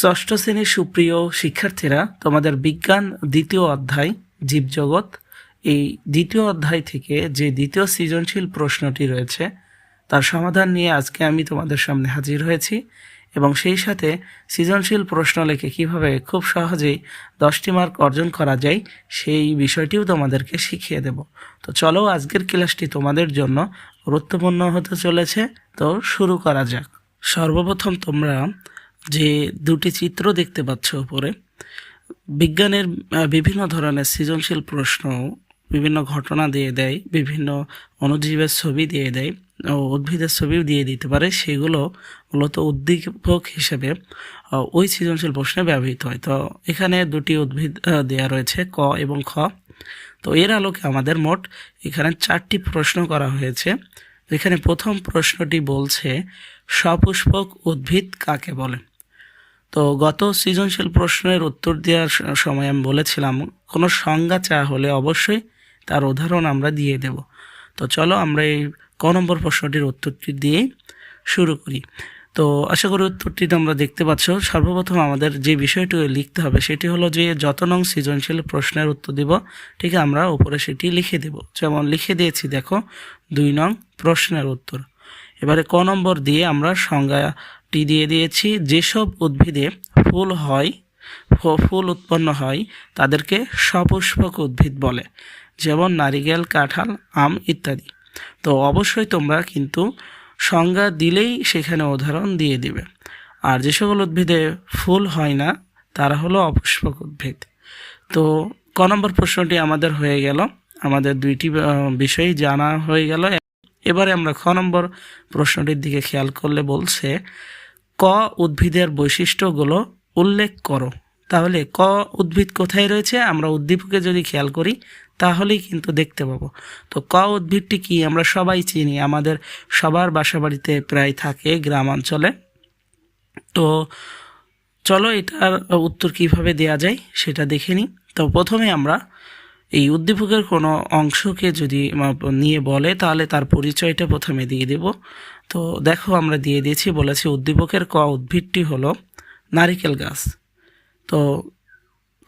ষষ্ঠ শ্রেণির সুপ্রিয় শিক্ষার্থীরা, তোমাদের বিজ্ঞান দ্বিতীয় অধ্যায়, জীবজগৎ। এই দ্বিতীয় অধ্যায় থেকে যে দ্বিতীয় সৃজনশীল প্রশ্নটি রয়েছে, তার সমাধান নিয়ে আজকে আমি তোমাদের সামনে হাজির হয়েছি এবং সেই সাথে সৃজনশীল প্রশ্ন লিখে কীভাবে খুব সহজেই দশটি মার্ক অর্জন করা যায়, সেই বিষয়টিও তোমাদেরকে শিখিয়ে দেব। তো চলো, আজকের ক্লাসটি তোমাদের জন্য গুরুত্বপূর্ণ হতে চলেছে। তো শুরু করা যাক। সর্বপ্রথম তোমরা যে দুটি চিত্র দেখতে পাচ্ছ উপরে, বিজ্ঞানের বিভিন্ন ধরনের সৃজনশীল প্রশ্ন বিভিন্ন ঘটনা দিয়ে দেয়, বিভিন্ন অণুজীবের ছবি দিয়ে দেয় ও উদ্ভিদের ছবিও দিয়ে দিতে পারে। সেগুলো মূলত উদ্দীপক হিসেবে ওই সৃজনশীল প্রশ্নে ব্যবহৃত হয়। তো এখানে দুটি উদ্ভিদ দেয়া রয়েছে, ক এবং খ। তো এর আলোকে আমাদের মোট এখানে চারটি প্রশ্ন করা হয়েছে। এখানে প্রথম প্রশ্নটি বলছে, সপুষ্পক উদ্ভিদ কাকে বলে? তো গত সৃজনশীল প্রশ্নের উত্তর দেওয়ার সময় আমি বলেছিলাম, কোনো সংজ্ঞা চা হলে অবশ্যই তার উদাহরণ আমরা দিয়ে দেব। তো চলো আমরা এই ক নম্বর প্রশ্নটির উত্তরটি দিয়ে শুরু করি। তো আশা করি উত্তরটি তোমরা দেখতে পাচ্ছ। সর্বপ্রথম আমাদের যে বিষয়টি লিখতে হবে, সেটি হলো যে যত নং সৃজনশীল প্রশ্নের উত্তর দিব, ঠিক আমরা উপরে সেটি লিখে দেব। যেমন লিখে দিয়েছি, দেখো, দুই নং প্রশ্নের উত্তর। এবারে ক নম্বর দিয়ে আমরা সংজ্ঞাটি দিয়ে দিয়েছি। যেসব উদ্ভিদে ফুল হয় ফুল উৎপন্ন হয়, তাদেরকে সপুষ্পক উদ্ভিদ বলে, যেমন নারিকেল, কাঁঠাল, আম ইত্যাদি। তো অবশ্যই তোমরা কিন্তু সংজ্ঞা দিলেই সেখানে উদাহরণ দিয়ে দিবে। আর যে সকল উদ্ভিদে ফুল হয় না, তারা হলো অপুষ্পক উদ্ভিদ। তো ক নম্বর প্রশ্নটি আমাদের হয়ে গেল। আমাদের দুইটি বিষয় জানা হয়ে গেল। এবারে আমরা খ নম্বর প্রশ্নটির দিকে খেয়াল করলে বলছে, ক উদ্ভিদের বৈশিষ্ট্যগুলো উল্লেখ করো। তাহলে ক উদ্ভিদ কোথায় রয়েছে? আমরা উদ্দীপকে যদি খেয়াল করি, তাহলেই কিন্তু দেখতে পাবো। তো ক উদ্ভিদটি কি? আমরা সবাই চিনি, আমাদের সবার বাসা বাড়িতে প্রায় থাকে গ্রামাঞ্চলে। তো চলো এটার উত্তর কীভাবে দেয়া যায় সেটা দেখে নিই। তো প্রথমে আমরা এই উদ্দীপকের কোনো অংশকে যদি নিয়ে বলে, তাহলে তার পরিচয়টা প্রথমে দিয়ে দেব। তো দেখো আমরা দিয়ে দিয়েছি, বলেছি উদ্দীপকের ক উদ্ভিদটি হলো নারিকেল গাছ। তো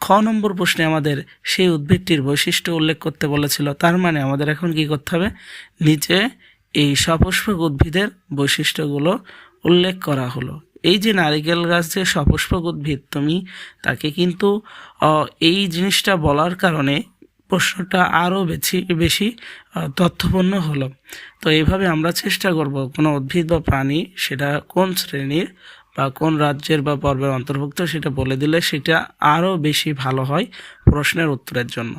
খ নম্বর প্রশ্নে আমাদের সেই উদ্ভিদটির বৈশিষ্ট্য উল্লেখ করতে বলেছিল, তার মানে আমাদের এখন কি করতে হবে? নিচে এই সপুষ্পক উদ্ভিদের বৈশিষ্ট্যগুলো উল্লেখ করা হলো। এই যে নারিকেল গাছ যে সপুষ্পক উদ্ভিদ, তুমি তাকে কিন্তু এই জিনিসটা বলার কারণে প্রশ্নটা আরও বেশি বেশি তথ্যপূর্ণ হলো। তো এইভাবে আমরা চেষ্টা করব কোনো উদ্ভিদ বা প্রাণী সেটা কোন শ্রেণির বা কোন রাজ্যের বা পর্বের অন্তর্ভুক্ত সেটা বলে দিলে সেটা আরও বেশি ভালো হয় প্রশ্নের উত্তরের জন্য।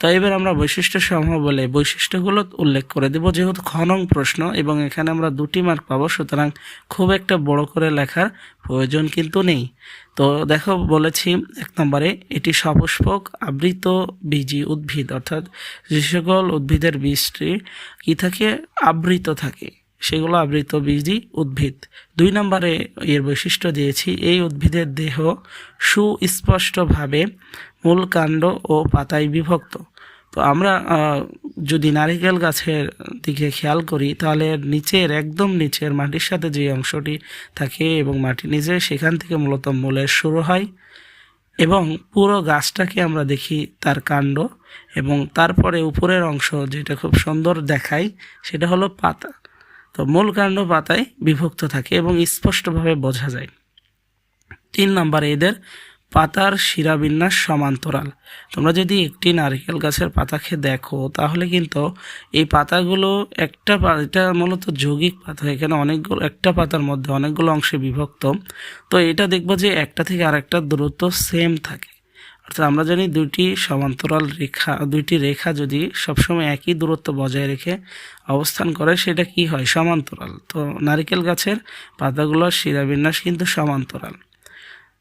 তো এবার আমরা বৈশিষ্ট্য সমূহ বলে বৈশিষ্ট্যগুলো উল্লেখ করে দেব। যেহেতু খনন প্রশ্ন এবং এখানে আমরা দুটি মার্ক পাবো, সুতরাং খুব একটা বড় করে লেখার প্রয়োজন কিন্তু নেই। তো দেখো, বলেছি এক নম্বরে, এটি সপুষ্পক আবৃত বীজি উদ্ভিদ, অর্থাৎ যে সকল উদ্ভিদের বীজটি কি থাকে? আবৃত থাকে। সেগুলো আবৃত বীজি উদ্ভিদ। দুই নম্বরে এর বৈশিষ্ট্য দিয়েছি, এই উদ্ভিদের দেহ সুস্পষ্টভাবে মূল কাণ্ড ও পাতায় বিভক্ত। তো আমরা যদি নারিকেল গাছের দিকে খেয়াল করি, তাহলে নিচের, একদম নিচের মাটির সাথে যে অংশটি থাকে এবং মাটির নিচে সেখান থেকে মূলত মূলের শুরু হয় এবং পুরো গাছটাকে আমরা দেখি তার কাণ্ড এবং তারপরে উপরের অংশ যেটা খুব সুন্দর দেখায়, সেটা হলো পাতা। তো মূল কাণ্ড পাতায় বিভক্ত থাকে এবং স্পষ্টভাবে বোঝা যায়। তিন নম্বরে এদের পাতার শিরাবিন্যাস সমান্তরাল। তোমরা যদি একটি নারকেল গাছের পাতাকে দেখো, তাহলে কিন্তু এই পাতাগুলো একটা এটা মূলত যৌগিক পাতা, এখানে অনেকগুলো, একটা পাতার মধ্যে অনেকগুলো অংশে বিভক্ত। তো এটা দেখব যে একটা থেকে আরেকটা দূরত্ব সেম থাকে। অর্থাৎ আমরা জানি দুইটি সমান্তরাল রেখা, দুইটি রেখা যদি সবসময় একই দূরত্ব বজায় রেখে অবস্থান করে, সেটা কি হয়? সমান্তরাল। তো নারিকেল গাছের পাতাগুলোর শিরাবিন্যাস কিন্তু সমান্তরাল।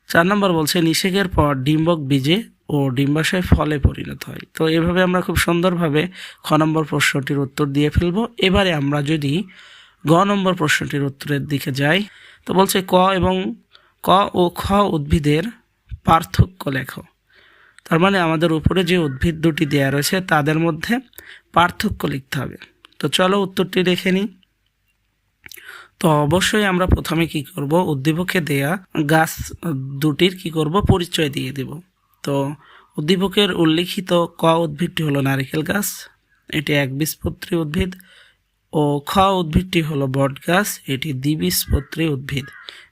চার নম্বর বলছে, নিষেকের পর ডিম্বক বীজে ও ডিম্বাশয় ফলে পরিণত হয়। তো এভাবে আমরা খুব সুন্দরভাবে খ নম্বর প্রশ্নটির উত্তর দিয়ে ফেলব। এবারে আমরা যদি গ নম্বর প্রশ্নটির উত্তরের দিকে যাই, তো বলছে ক এবং ক ও খ উদ্ভিদের পার্থক্য লেখো। তার মানে আমাদের উপরে যে উদ্ভিদ দুটি দেয়া রয়েছে, তাদের মধ্যে পার্থক্য লিখতে হবে। তো চলো উত্তরটি রেখে নিই। তো অবশ্যই আমরা প্রথমে কি করব? উদ্দীপকে দেয়া গাছ দুটির কি করব? পরিচয় দিয়ে দেব। তো উদ্দীপকের উল্লিখিত ক উদ্ভিদটি হলো নারিকেল গাছ, এটি একবীজপত্রী উদ্ভিদ, ও খ উদ্ভিদটি হলো বট গাছ, এটি দ্বিবীজপত্রী উদ্ভিদ।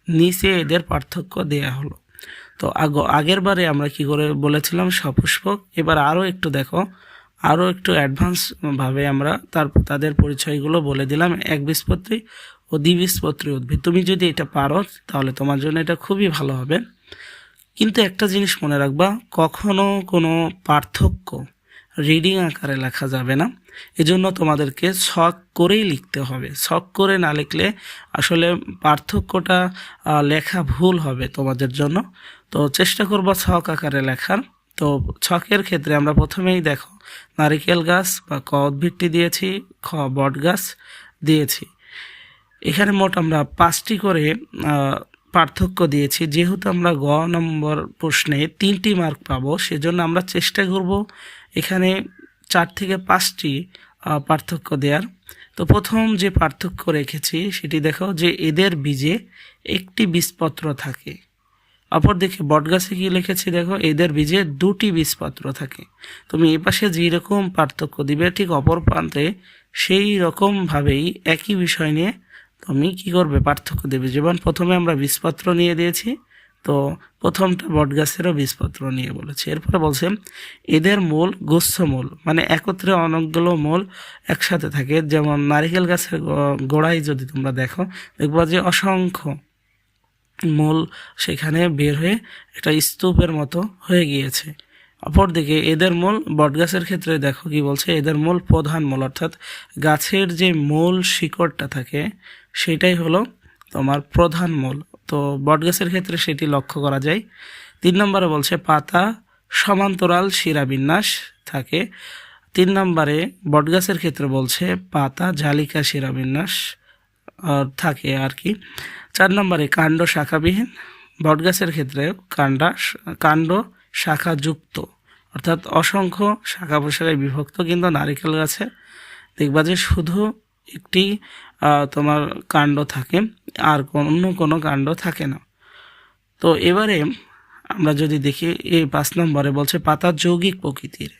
নিচে এদের পার্থক্য দেয়া হলো। তো আগ, আগের বারে আমরা কি করে বলেছিলাম সপুষ্পক? এবার আরও একটু দেখো। আরও একটু অ্যাডভান্সভাবে আমরা তার, তাদের পরিচয়গুলো বলে দিলাম। একবীজপত্রী ও দ্বিবীজপত্রী উদ্ভিদ। তুমি যদি এটা পারো, তাহলে তোমার জন্য এটা খুবই ভালো হবে। কিন্তু একটা জিনিস মনে রাখবা, কখনো কোনো পার্থক্য রিডিং আকারে লেখা যাবে না। এজন্য তোমাদেরকে শখ করেই লিখতে হবে। শখ করে না লিখলে আসলে পার্থক্যটা লেখা ভুল হবে তোমাদের জন্য। তো চেষ্টা করব শখ আকারে লেখার। তো ছকের ক্ষেত্রে আমরা প্রথমেই দেখো, নারিকেল গাছ বা ক উদ্ভিদটি দিয়েছি, খ বট গাছ দিয়েছি। এখানে মোট আমরা পাঁচটি করে পার্থক্য দিয়েছি। যেহেতু আমরা গ নম্বর প্রশ্নে তিনটি মার্ক পাবো, সেজন্য আমরা চেষ্টা করব এখানে চার থেকে পাঁচটি পার্থক্য দেওয়ার তো প্রথম যে পার্থক্য রেখেছি, সেটি দেখো যে এদের বীজে একটি বীজপত্র থাকে। অপরদিকে বটগাছে কি লিখেছি দেখো, এদের বীজে দুটি বীজপত্র থাকে। তুমি এ পাশে যেরকম পার্থক্য দিবে, ঠিক অপর প্রান্তে সেই রকমভাবেই একই বিষয় নিয়ে তুমি কি করবে? পার্থক্য দেবে। যেমন প্রথমে আমরা বীজপত্র নিয়ে দিয়েছি, তো প্রথমটা বটগাছেরও বীজপত্র নিয়ে বলেছি। এরপরে বলছে, এদের মূল গুচ্ছমূল মানে একত্রে অনেকগুলো মূল একসাথে থাকে। যেমন নারিকেল গাছের গোড়ায় যদি তোমরা দেখো, দেখবা যে অসংখ্য মূল সেখানে বের হয়ে একটা স্তূপের মতো হয়ে গিয়েছে। অপরদিকে এদের মূল বটগাছের ক্ষেত্রে দেখো কি বলছে, এদের মূল প্রধান মূল, অর্থাৎ গাছের যে মূল শিকড়টা থাকে সেটাই হলো তোমার প্রধান মূল। তো বটগাছের ক্ষেত্রে সেটি লক্ষ্য করা যায়। তিন নম্বরে বলছে, পাতা সমান্তরাল শিরাবিন্যাস থাকে। তিন নম্বরে বটগাছের ক্ষেত্রে বলছে, পাতা জালিকা শিরাবিন্যাস থাকে আর কি। চার নম্বরে কাণ্ড শাখাবিহীন। বটগাছের ক্ষেত্রে কাণ্ডা, কাণ্ড শাখা যুক্ত অর্থাৎ অসংখ্য শাখা প্রশাখায় বিভক্ত কিন্তু নারিকেল গাছে। দেখবা যে শুধু একটি তোমার কাণ্ড থাকে, আর অন্য কোনো কাণ্ড থাকে না। তো এবারে আমরা যদি দেখি, এই পাঁচ নম্বরে বলছে পাতা যৌগিক প্রকৃতির,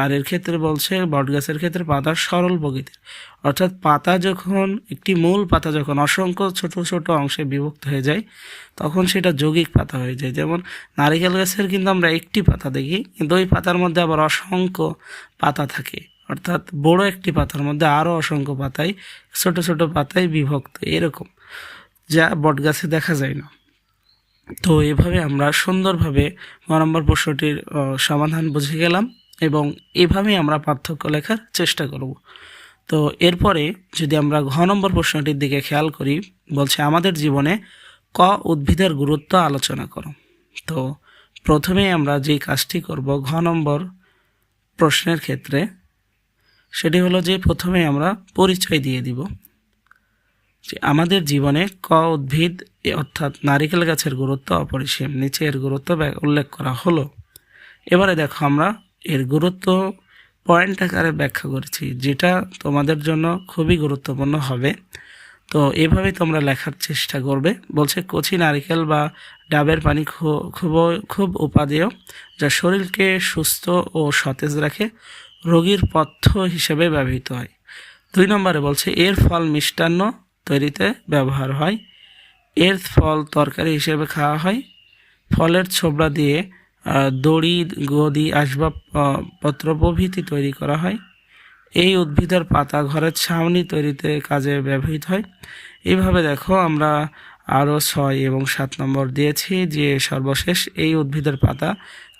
আর এর ক্ষেত্রে বলছে বটগাছের ক্ষেত্রে পাতা সরল প্রকৃতির। অর্থাৎ পাতা যখন, একটি মূল পাতা যখন অসংখ্য ছোট ছোট অংশে বিভক্ত হয়ে যায়, তখন সেটা যৌগিক পাতা হয়ে যায়। যেমন নারিকেল গাছের কিন্তু আমরা একটি পাতা দেখি, কিন্তু ওই পাতার মধ্যে আবার অসংখ্য পাতা থাকে। অর্থাৎ বড় একটি পাতার মধ্যে আরও অসংখ্য পাতায় ছোট ছোট পাতায় বিভক্ত, এরকম, যা বটগাছে দেখা যায় না। তো এভাবে আমরা সুন্দরভাবে গ নম্বর প্রশ্নটির সমাধান বুঝে গেলাম এবং এভাবেই আমরা পার্থক্য লেখার চেষ্টা করব। তো এরপরে যদি আমরা ঘ নম্বর প্রশ্নটির দিকে খেয়াল করি, বলছে আমাদের জীবনে ক উদ্ভিদের গুরুত্ব আলোচনা করো। তো প্রথমে আমরা যে কাজটি করব ঘ নম্বর প্রশ্নের ক্ষেত্রে সেটি হলো যে প্রথমে আমরা পরিচয় দিয়ে দিব যে আমাদের জীবনে ক উদ্ভিদ অর্থাৎ নারিকেল গাছের গুরুত্ব, অপরিসীম নিচে এর গুরুত্ব উল্লেখ করা হলো। এবারে দেখো আমরা এর গুরুত্ব পয়েন্ট আকারে ব্যাখ্যা করেছি, যেটা তোমাদের জন্য খুবই গুরুত্বপূর্ণ হবে। তো এভাবেই তোমরা লেখার চেষ্টা করবে। বলছে কচি নারিকেল বা ডাবের পানি খুব খুব উপাদেয়, যা শরীরকে সুস্থ ও সতেজ রাখে। রোগীর পথ্য হিসেবে ব্যবহৃত হয়। দুই নম্বরে বলছে এর ফল মিষ্টান্ন তৈরিতে ব্যবহার হয়। এর ফল তরকারি হিসেবে খাওয়া হয়। ফলের ছোবড়া দিয়ে দড়ি গদি আসবাব আহ, পত্র প্রভৃতি তৈরি করা হয়। এই উদ্ভিদের পাতা ঘরের ছাউনি তৈরিতে কাজে ব্যবহৃত হয়। এইভাবে দেখো আমরা আরও ছয় এবং সাত নম্বর দিয়েছি যে সর্বশেষ এই উদ্ভিদের পাতা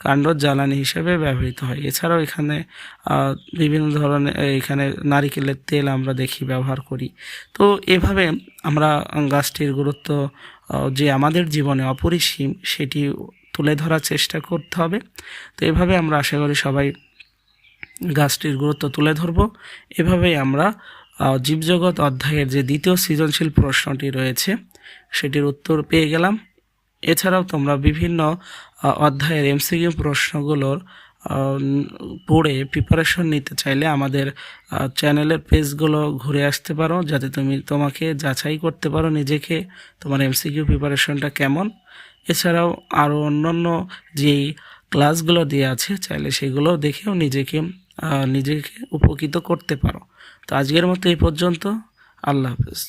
কাণ্ড জ্বালানি হিসেবে ব্যবহৃত হয়। এছাড়াও এখানে বিভিন্ন ধরনের, এখানে নারিকেলের তেল আমরা দেখি ব্যবহার করি। তো এভাবে আমরা গাছটির গুরুত্ব যে আমাদের জীবনে অপরিসীম সেটি তুলে ধরার চেষ্টা করতে হবে। তো এভাবে আমরা আশা করি সবাই গাছটির গুরুত্ব তুলে ধরব। এভাবেই আমরা জীবজগৎ অধ্যায়ের যে দ্বিতীয় সৃজনশীল প্রশ্নটি রয়েছে সেটির উত্তর পেয়ে গেলাম। এছাড়াও তোমরা বিভিন্ন অধ্যায়ের এমসিকিউ প্রশ্নগুলোর পড়ে প্রিপারেশন নিতে চাইলে আমাদের চ্যানেলের পেজগুলো ঘুরে আসতে পারো, যাতে তুমি তোমাকে যাচাই করতে পারো নিজেকে তোমার এমসিকিউ প্রিপারেশনটা কেমন। এছাড়াও আরও অন্যান্য যেই ক্লাসগুলো দিয়ে আছে, চাইলে সেগুলো দেখেও নিজেকে নিজেকে উপকৃত করতে পারো। তো আজকের মতো এই পর্যন্ত। আল্লাহ হাফেজ।